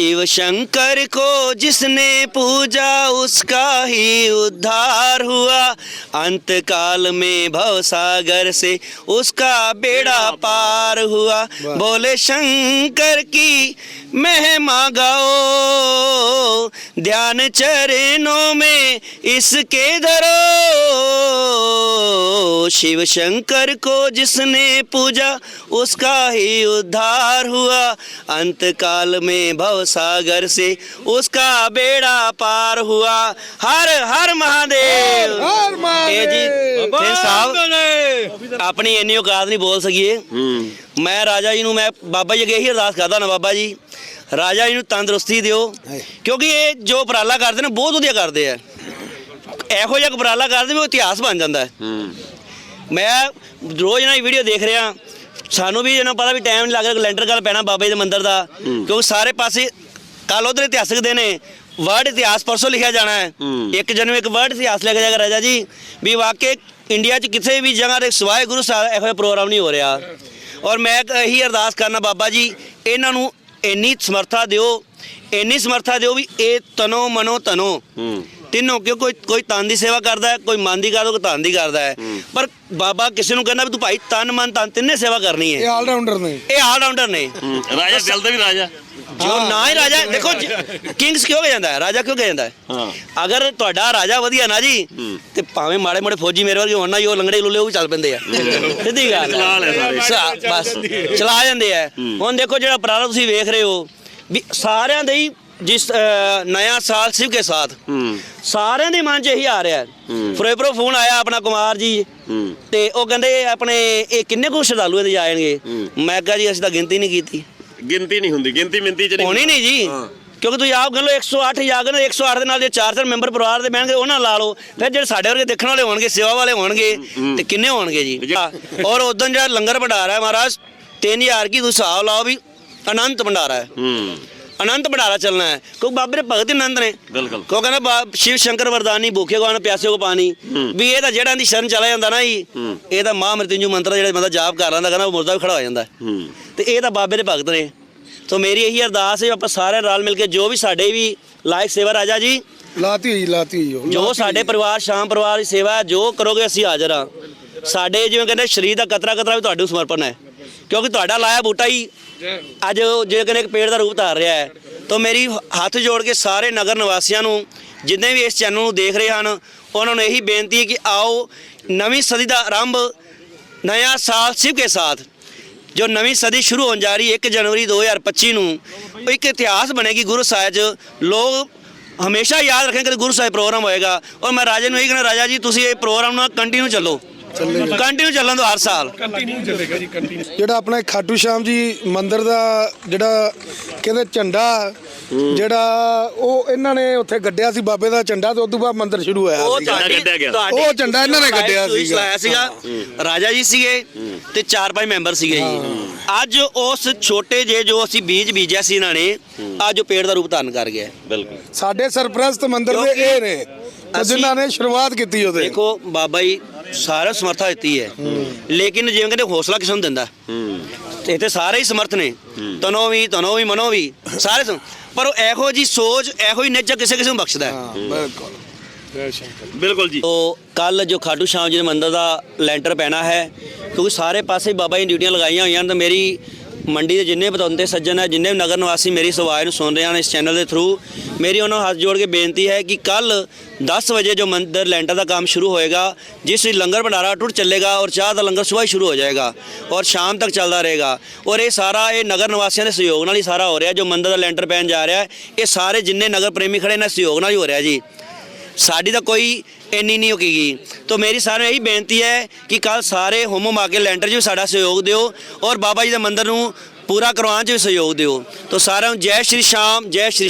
शिव शंकर को जिसने पूजा उसका ही उद्धार हुआ। अंत काल में भव सागर से उसका बेड़ा पार हुआ। बोले शंकर की महिमा गाओ ध्यान चरणों में इसके धरो शिव शंकर को जिसने पूजा उसका ही उद्धार हुआ अंत काल में भव सागर से उसका बेड़ा पार हुआ हर हर महादेव ਹਰ ਇਹ ਜੀ ਫਿਰ ਸਾਹਿਬ ਆਪਣੀ ਇੰਨੀ ਔਕਾਤ ਨਹੀਂ ਬੋਲ ਸਕੀਏ ਮੈਂ ਰਾਜਾ ਜੀ ਨੂੰ ਮੈਂ ਬਾਬਾ ਜੀ ਅੱਗੇ ਇਹੀ ਅਰਦਾਸ ਕਰਦਾ ਨਾ ਬਾਬਾ ਜੀ ਰਾਜਾ ਜੀ ਨੂੰ ਤੰਦਰੁਸਤੀ ਦਿਓ ਕਿਉਂਕਿ ਇਹ ਜੋ ਉਪਰਾਲਾ ਕਰਦੇ ਨੇ ਬਹੁਤ ਵਧੀਆ ਕਰਦੇ ਆ। ਇਹੋ ਜਿਹਾ ਉਪਰਾਲਾ ਕਰਦੇ ਵੀ ਉਹ ਇਤਿਹਾਸ ਬਣ ਜਾਂਦਾ ਹੈ। ਮੈਂ ਰੋਜ਼ ਨਾ ਵੀਡੀਓ ਦੇਖ ਰਿਹਾ ਸਾਨੂੰ ਵੀ ਇਹਨਾਂ ਪਤਾ ਵੀ ਟਾਈਮ ਨਹੀਂ ਲੱਗ ਰਿਹਾ ਲੈਂਟਰ ਗੱਲ ਪੈਣਾ ਬਾਬਾ ਜੀ ਦੇ ਮੰਦਿਰ ਦਾ। ਕਿਉਂਕਿ ਸਾਰੇ ਪਾਸੇ ਕੱਲ ਉਧਰ ਇਤਿਹਾਸਕ ਦਿਨ ਹੈ ਵਰਡ ਇਤਿਹਾਸ ਪਰਸੋਂ ਲਿਖਿਆ ਜਾਣਾ ਹੈ। ਇੱਕ ਜਨਮ ਇੱਕ ਵਰਡ ਇਤਿਹਾਸ ਲਿਖਿਆ ਜਾਏਗਾ ਰਾਜਾ ਜੀ ਵੀ ਵਾਕਈ ਇੰਡੀਆ 'ਚ ਕਿਸੇ ਵੀ ਜਗ੍ਹਾ ਤੇ ਸਿਵਾਏ ਗੁਰੂ ਸਾਹਿਬ ਇਹੋ ਜਿਹਾ ਪ੍ਰੋਗਰਾਮ ਨਹੀਂ ਹੋ ਰਿਹਾ। ਔਰ ਮੈਂ ਇਹੀ ਅਰਦਾਸ ਕਰਨਾ ਬਾਬਾ ਜੀ ਇਹਨਾਂ ਨੂੰ ਇੰਨੀ ਸਮਰੱਥਾ ਦਿਓ ਇੰਨੀ ਸਮਰੱਥਾ ਦਿਓ ਵੀ ਇਹ ਤਨੋ ਮਨੋ ਤਨੋ। ਤਿੰਨੋਂ ਕਿਉਂ? ਕੋਈ ਕੋਈ ਤਨ ਦੀ ਸੇਵਾ ਕਰਦਾ ਹੈ ਕੋਈ ਮਨ ਦੀ ਕਰਦਾ ਕੋਈ ਧਨ ਦੀ ਕਰਦਾ ਹੈ। ਪਰ ਬਾਬਾ ਕਿਸੇ ਨੂੰ ਕਹਿੰਦਾ ਵੀ ਤੂੰ ਭਾਈ ਤਨ ਮਨ ਧਨ ਤਿੰਨੇ ਸੇਵਾ ਕਰਨੀ ਇਹ ਹੈ। ਆਲ ਰਾਉਂਡਰ ਨੇ। ਇਹ ਆਲ ਰਾਉਂਡਰ ਨੇ ਰਾਜਾ ਦਿਲ ਦਾ ਵੀ ਰਾਜਾ। ਜੋ ਨਾ ਹੀ ਰਾਜਾ ਦੇਖੋ ਕਿੰਗਸ ਕਿਉਂ ਕਿਹਾ ਜਾਂਦਾ ਹੈ? ਰਾਜਾ ਕਿਉਂ ਕਿਹਾ ਜਾਂਦਾ ਹੈ? ਹਾਂ। ਅਗਰ ਤੁਹਾਡਾ ਰਾਜਾ ਵਧੀਆ ਨਾ ਜੀ ਤੇ ਭਾਵੇਂ ਮਾੜੇ ਮਾੜੇ ਫੌਜੀ ਮੇਰੇ ਵਰਗੇ ਹੋਣ ਨਾ ਜੀ, ਉਹ ਲੰਗੜੇ ਲੁੱਲੇ ਉਹ ਵੀ ਚੱਲ ਪੈਂਦੇ ਆ। ਸਿੱਧੀ ਗੱਲ ਚਲਾ ਲੈ ਸਾਰੇ। ਚਲਾ- ਬਸ। ਚਲਾ ਜਾਂਦੇ ਆ। ਹੁਣ ਦੇਖੋ ਜਿਹੜਾ ਉਪਰਾਲਾ ਤੁਸੀਂ ਵੇਖ ਰਹੇ ਹੋ ਵੀ ਸਾਰਿਆਂ ਦੇ ਹੀ ਜਿਸ ਨਇਆ ਸਾਲ ਸਿਵ ਕੇ ਸਾਥ। ਹੂੰ। ਸਾਰਿਆਂ ਦੇ ਮਨ 'ਚ ਇਹੀ ਆ ਰਿਹਾ ਹੈ। ਫਿਰੋਜ਼ਪੁਰੋਂ ਫੋਨ ਆਇਆ ਆਪਣਾ ਕੁਮਾਰ ਜੀ। ਹੂੰ। ਤੇ ਉਹ ਕਹਿੰਦੇ ਆਪਣੇ ਇਹ ਕਿੰਨੇ ਕੁ ਸ਼ਰਧਾਲੂ ਇਹਦੇ ਜਾਣਗੇ ਮੈਂ ਕਿਹਾ ਜੀ ਅਸੀਂ ਤਾਂ ਗਿਣਤੀ ਨਹੀਂ ਕੀਤੀ। ਗਿਣਤੀ ਨਹੀਂ ਹੁੰਦੀ ਗਿਣਤੀ ਮਿੰਤੀ ਚ ਨਹੀਂ ਹੋਣੀ ਨਹੀਂ ਜੀ। ਕਿਉਂਕਿ ਤੁਸੀਂ ਆਪ ਗੱਲ 108 ਜਾ ਕੇ ਨਾ 108 ਦੇ ਨਾਲ ਜੇ ਚਾਰ ਚਾਰ ਮੈਂਬਰ ਪਰਿਵਾਰ ਦੇ ਬਹਿਣਗੇ ਉਹਨਾਂ ਲਾ ਲਓ। ਫਿਰ ਜਿਹੜੇ ਸਾਡੇ ਵਰਗੇ ਦੇਖਣ ਵਾਲੇ ਹੋਣਗੇ ਸੇਵਾ ਵਾਲੇ ਹੋਣਗੇ ਤੇ ਕਿੰਨੇ ਹੋਣਗੇ ਜੀ। ਔਰ ਉਦੋਂ ਜਿਹੜਾ ਲੰਗਰ ਭੰਡਾਰਾ ਹੈ ਮਹਾਰਾਜ 3000 ਕੀ ਤੁਸੀਂ ਹਿਸਾਬ ਲਾਓ ਵੀ ਅਨੰਤ ਭੰਡਾਰਾ ਹੈ। ਹੂੰ। ਅਨੰਤ ਭੰਡਾਰਾ ਚੱਲਣਾ ਹੈ। ਕਿਉਂਕਿ ਬਾਬੇ ਦੇ ਭਗਤ ਹੀ ਅਨੰਤ ਨੇ। ਬਿਲਕੁਲ। ਕੋ ਕਹਿੰਦਾ ਬਾ- ਸ਼ਿਵ ਸ਼ੰਕਰ ਵਰਦਾਨੀ ਭੁੱਖੇ ਕੋ ਆਣ ਪਿਆਸੇ ਕੋ ਪਾਣੀ। ਵੀ ਇਹ ਤਾਂ ਜਿਹੜਾ ਦੀ ਸ਼ਰਨ ਚਲਾ ਜਾਂਦਾ ਨਾ ਜੀ ਇਹ ਤਾਂ ਮਹਾ ਮ੍ਰਿਤਿੰਜੂ ਮੰਤਰ ਜਿਹੜਾ ਬੰਦਾ ਜਾਪ ਕਰ ਲੈਂਦਾ ਕਹਿੰਦਾ ਉਹ ਮੁਰਦਾ ਵੀ ਖੜਾ ਹੋ ਜਾਂਦਾ। ਹੂੰ। ਤੇ ਇਹ ਤਾਂ ਬਾਬੇ ਦੇ ਭਗਤ ਨੇ। ਸੋ ਮੇਰੀ ਇਹੀ ਅਰਦਾਸ ਹੈ ਆਪਾਂ ਸਾਰੇ ਰਲ ਮਿਲ ਕੇ ਜੋ ਵੀ ਸਾਡੇ ਵੀ ਲਾਇਕ ਸੇਵਾ ਰਾਜਾ ਜੀ ਲਾਤੀ ਹੋਈ ਲਾਤੀ ਹੋਈ ਉਹ, ਜੋ ਸਾਡੇ ਪਰਿਵਾਰ ਸ਼ਾਮ ਪਰਿਵਾਰ ਦੀ ਸੇਵਾ ਹੈ, ਜੋ ਕਰੋਗੇ ਅਸੀਂ ਹਾਜ਼ਰ ਹਾਂ। ਸਾਡੇ ਜਿਵੇਂ ਕਹਿੰਦੇ ਸਰੀਰ ਦਾ ਕਤਰਾ ਕਤਰਾ ਵੀ ਤੁਹਾਡੇ ਨੂੰ ਸਮਰਪਣ ਹੈ। ਕਿਉਂਕਿ ਤੁਹਾਡਾ ਲਾਇਆ ਬੂਟਾ ਹੀ। ਅੱਜ ਜਿਵੇਂ ਕਹਿੰਦੇ ਇੱਕ ਪੇੜ ਦਾ ਰੂਪ ਧਾਰ ਰਿਹਾ ਹੈ ਤਾਂ ਮੇਰੀ ਹੱਥ ਜੋੜ ਕੇ ਸਾਰੇ ਨਗਰ ਨਿਵਾਸੀਆਂ ਨੂੰ ਜਿੰਨੇ ਵੀ ਇਸ ਚੈਨਲ ਨੂੰ ਦੇਖ ਰਹੇ ਹਨ ਉਹਨਾਂ ਨੂੰ ਇਹੀ ਬੇਨਤੀ ਹੈ ਕਿ ਆਓ ਨਵੀਂ ਸਦੀ ਦਾ ਆਰੰਭ ਨया ਸਾਲ ਸਿਵ ਕੇ ਸਾਥ। ਜੋ ਨਵੀਂ ਸਦੀ ਸ਼ੁਰੂ ਹੋਣ ਜਾ ਰਹੀ ਹੈ 1 ਜਨਵਰੀ 2025 ਨੂੰ ਇੱਕ ਇਤਿਹਾਸ ਬਣੇਗੀ ਗੁਰੂ ਸਾਹਿਬ 'ਚ। ਲੋਕ ਹਮੇਸ਼ਾ ਯਾਦ ਰੱਖेंगे ਕਿ ਗੁਰੂ ਸਾਹਿਬ ਪ੍ਰੋਗਰਾਮ ਹੋਏਗਾ। ਔਰ ਮੈਂ ਰਾਜੇ ਨੂੰ ਇਹ ਕਹਿਣਾ ਰਾਜਾ ਜੀ ਤੁਸੀਂ ਇਹ ਪ੍ਰੋਗਰਾਮ ਨਾਲ ਕੰਟੀਨਿਊ ਚੱਲੋ। ਕੰਟੀਨਿਊ ਚੱਲਣ ਦਿਓ ਹਰ ਸਾਲ। ਜਿਹੜਾ ਆਪਣਾ ਖਾਟੂ ਸ਼ਾਮ ਜੀ ਮੰਦਿਰ ਦਾ ਜਿਹੜਾ ਕਹਿੰਦੇ ਝੰਡਾ ਜਿਹੜਾ ਉਹ ਇਹਨਾਂ ਨੇ ਉੱਥੇ ਗੱਡਿਆ ਸੀ ਬਾਬੇ ਦਾ ਝੰਡਾ ਤੇ ਉਸ ਤੋਂ ਬਾਅਦ ਮੰਦਿਰ ਸ਼ੁਰੂ ਹੋਇਆ ਉਹ ਗਿਆ। ਝੰਡਾ ਇਹਨਾਂ ਨੇ ਸੂਈ ਸੀਗਾ। ਚਲਾਇਆ ਸੀਗਾ। ਰਾਜਾ ਜੀ ਸੀਗੇ ਤੇ ਚਾਰ ਪੰਜ ਮੈਂਬਰ ਸੀਗੇ ਜੀ। ਅੱਜ ਉਸ ਛੋਟੇ ਜੇ ਜੋ ਅਸੀਂ ਬੀਜ ਬੀਜਿਆ ਸੀ ਇਹਨਾਂ ਨੇ ਅੱਜ ਉਹ ਪੇੜ ਦਾ ਰੂਪ ਧਾਰਨ ਕਰ ਗਿਆ। ਬਿਲਕੁਲ। ਸਾਡੇ ਸਰਪ੍ਰਸਤ ਮੰਦਿਰ ਦੇ ਇਹ ਨੇ ਜਿਨ੍ਹਾਂ ਨੇ ਸ਼ੁਰੂਆਤ ਕੀਤੀ ਉਹਦੇ। ਦੇਖੋ ਬਾਬਾ ਜੀ ਸਾਰਾ ਸਮਰਥਾ ਦਿੱਤੀ ਹੈ। ਲੇਕਿਨ ਜਿਵੇਂ ਕਹਿੰਦੇ ਹੌਸਲਾ ਕਿਸ ਨੂੰ ਦਿੰਦਾ ਤੇ ਇੱਥੇ ਸਾਰੇ ਹੀ ਸਮਰਥ ਨੇ। ਤਨੋ ਵੀ ਤਨੋ ਵੀ ਮਨੋ ਵੀ ਸਾਰੇ ਸਮ- ਪਰ ਉਹ ਇਹੋ ਜੀ ਸੋਚ ਇਹੋ ਹੀ ਨਿੱਜਾ ਕਿਸੇ ਕਿਸੇ ਨੂੰ ਬਖਸ਼ਦਾ ਹੈ। ਹਾਂ ਬਿਲਕੁਲ। ਬਿਲਕੁਲ ਜੀ। ਤੋ ਕੱਲ ਜੋ ਖਾਟੂ ਸ਼ਾਮ ਜੀ ਦੇ ਮੰਦਿਰ ਦਾ ਲੈਂਟਰ ਪੈਣਾ ਹੈ ਕਿਉਂਕਿ ਸਾਰੇ ਪਾਸੇ ਬਾਬਾ ਜੀ ਨੇ ਡਿਊਟੀਆਂ ਲਗਾਈਆਂ ਹੋਈਆਂ ਹਨ ਤਾਂ ਮੇਰੀ ਮੰਡੀ ਦੇ ਜਿੰਨੇ ਬਤੌਂਤੇ ਸੱਜਣ ਹੈ, ਜਿੰਨੇ ਵੀ ਨਗਰ ਨਿਵਾਸੀ ਮੇਰੀ ਇਸ ਨੂੰ ਸੁਣ ਰਹੇ ਹਨ ਇਸ ਚੈਨਲ ਦੇ ਥਰੂ ਮੇਰੀ ਉਹਨਾਂ ਨੂੰ ਹੱਥ ਜੋੜ ਕੇ ਬੇਨਤੀ ਹੈ ਕਿ ਕੱਲ 10 ਵਜੇ ਜੋ ਮੰਦਰ ਲੈਂਟਰ ਦਾ ਕੰਮ ਸ਼ੁਰੂ ਹੋਏਗਾ, ਜਿਸ ਵਿੱਚ ਲੰਗਰ ਭੰਡਾਰਾ ਟੁੱਟ ਚੱਲੇਗਾ ਔਰ ਚਾਹ ਦਾ ਲੰਗਰ ਸੁਬਾਹ ਹੀ ਸ਼ੁਰੂ ਹੋ ਜਾਏਗਾ ਔਰ ਸ਼ਾਮ ਤੱਕ ਚੱਲਦਾ ਰਹੇਗਾ ਔਰ ਇਹ ਸਾਰਾ ਇਹ ਨਗਰ ਨਿਵਾਸੀਆਂ ਦੇ ਸਹਿਯੋਗ ਨਾਲ ਹੀ ਸਾਰਾ ਹੋ ਰਿਹਾ, ਜੋ ਮੰਦਰ ਦਾ ਲੈਂਟਰ ਪੈਣ ਜਾ ਰਿਹਾ, ਇਹ ਸਾਰੇ ਜਿੰਨੇ ਨਗਰ ਪ੍ਰੇਮੀ ਖੜੇ ਨੇ ਸਹਿਯੋਗ ਨਾਲ ਹੀ ਹੋ ਰਿਹਾ ਜੀ। ਸਾਡੀ ਤਾਂ ਕੋਈ ਇੰਨੀ ਨਹੀਂ ਹੋਕੀਗੀ ਤਾਂ ਮੇਰੀ ਸਾਰਿਆਂ ਨੂੰ ਇਹੀ ਬੇਨਤੀ ਹੈ ਕਿ ਕੱਲ ਸਾਰੇ ਹੋਮੋ ਮਾ ਕੇ ਲੈਂਟਰ 'ਚ ਵੀ ਸਾਡਾ ਸਹਿਯੋਗ ਦਿਓ ਔਰ ਬਾਬਾ ਜੀ ਦੇ ਮੰਦਿਰ ਨੂੰ ਪੂਰਾ ਕਰਵਾਉਣ 'ਚ ਵੀ ਸਹਿਯੋਗ ਦਿਓ। ਤਾਂ ਸਾਰਿਆਂ ਨੂੰ ਜੈ ਸ਼੍ਰੀ ਸ਼ਾਮ, ਜੈ ਸ਼੍ਰੀ